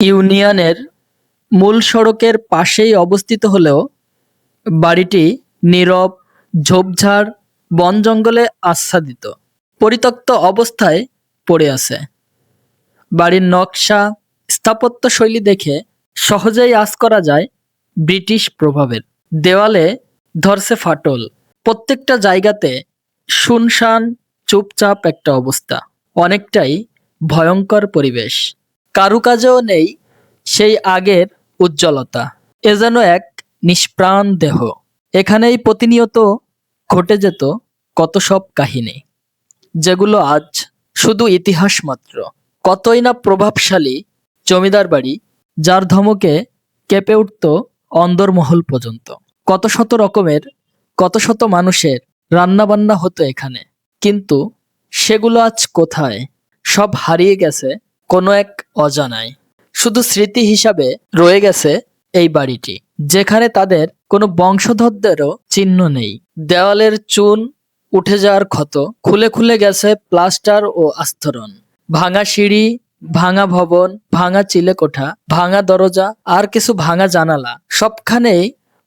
ইউনিয়নের মূল সড়কের পাশেই অবস্থিত হলেও বাড়িটি নীরব, ঝোপঝাড়, বন জঙ্গলে আচ্ছাদিত, পরিত্যক্ত অবস্থায় পড়ে আছে। বাড়ির নকশা স্থাপত্য শৈলী দেখে সহজেই আজ করা যায় ব্রিটিশ প্রভাবের। দেওয়ালে ধরছে ফাটল। প্রত্যেকটা জায়গাতে শুনশান, চুপচাপ একটা অবস্থা। অনেকটাই ভয়ঙ্কর পরিবেশ। কারুকাজেও নেই সেই আগের উজ্জ্বলতা। এ যেন এক নিষ্প্রাণ দেহ। এখানেই প্রতিনিয়ত ঘটে যেত কত সব কাহিনী, যেগুলো আজ শুধু ইতিহাস মাত্র। কতই না প্রভাবশালী জমিদার বাড়ি, যার ধমকে কেঁপে উঠত অন্দরমহল পর্যন্ত। কত শত রকমের, কত শত মানুষের রান্নাবান্না হতো এখানে। কিন্তু সেগুলো আজ কোথায়? সব হারিয়ে গেছে কোনো এক অজানায়। শুধু স্মৃতি হিসাবে রয়ে গেছে এই বাড়িটি, যেখানে তাদের কোনো বংশধরদেরও চিহ্ন নেই। দেওয়ালের চুন, উঠে যাওয়ার ক্ষত, খুলে খুলে গেছে প্লাস্টার ও আস্তরণ। ভাঙা সিঁড়ি, ভাঙা ভবন, ভাঙা চিলেকোঠা, ভাঙা দরজা, আর কিছু ভাঙা জানালা, সবখানেই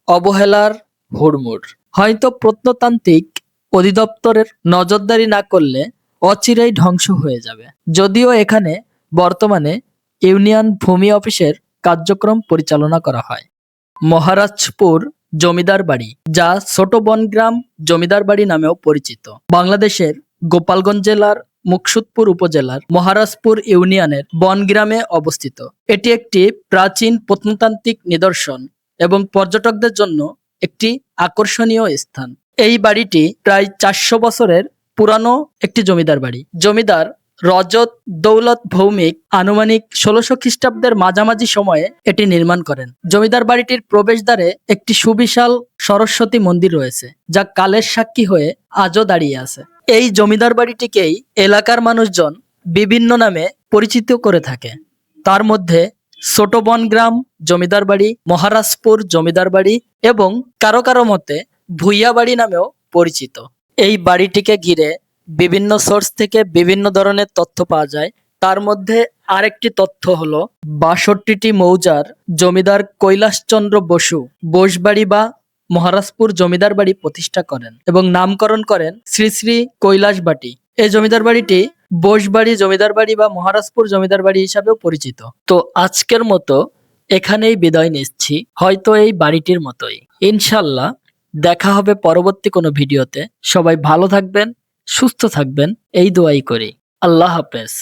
অবহেলার হুড়মুড়। হয়তো প্রত্নতান্ত্রিক অধিদপ্তরের নজরদারি না করলে অচিরেই ধ্বংস হয়ে যাবে। যদিও এখানে বর্তমানে ইউনিয়ন ভূমি অফিসের কার্যক্রম পরিচালনা করা হয়। মহারাজপুর জমিদার বাড়ি, যা ছোট বনগ্রাম জমিদার বাড়ি নামেও পরিচিত। বাংলাদেশের গোপালগঞ্জ জেলার মুকসুদপুর উপজেলার মহারাজপুর ইউনিয়নের বনগ্রামে অবস্থিত। এটি একটি প্রাচীন প্রত্নতান্ত্রিক নিদর্শন এবং পর্যটকদের জন্য একটি আকর্ষণীয় স্থান। এই বাড়িটি প্রায় চারশো বছরের পুরানো একটি জমিদার বাড়ি। জমিদার রজত দৌলত ভৌমিক আনুমানিক ষোলোশো খ্রিস্টাব্দের মাঝামাঝি সময়ে এটি নির্মাণ করেন। জমিদার বাড়িটির প্রবেশদ্বারে একটি সুবিশাল সরস্বতী মন্দির রয়েছে, যা কালের সাক্ষী হয়ে আজও দাঁড়িয়ে আছে। এই জমিদার বাড়িটিকেই এলাকার মানুষজন বিভিন্ন নামে পরিচিত করে থাকে। তার মধ্যে ছোট বনগ্রাম জমিদার বাড়ি, মহারাজপুর জমিদার বাড়ি এবং কারও কারও মতে ভুইয়া বাড়ি নামেও পরিচিত। এই বাড়িটিকে ঘিরে বিভিন্ন সোর্স থেকে বিভিন্ন ধরনের তথ্য পাওয়া যায়। তার মধ্যে আরেকটি তথ্য হলো, বাষট্টিটি মৌজার জমিদার কৈলাসচন্দ্র বসু বোসবাড়ি বা মহারাজপুর জমিদার বাড়ি প্রতিষ্ঠা করেন এবং নামকরণ করেন শ্রী শ্রী কৈলাসবাটি এই জমিদার বাড়িটি বোসবাড়ি জমিদার বাড়ি বা মহারাজপুর জমিদার বাড়ি হিসাবেও পরিচিত। তো আজকের মতো এখানেই বিদায় নিচ্ছি। হয়তো এই বাড়িটির মতোই। ইনশাল্লাহ দেখা হবে পরবর্তী কোনো ভিডিওতে। সবাই ভালো থাকবেন সুস্থ থাকবেন। এই দোয়াই করি। আল্লাহ হাফেজ।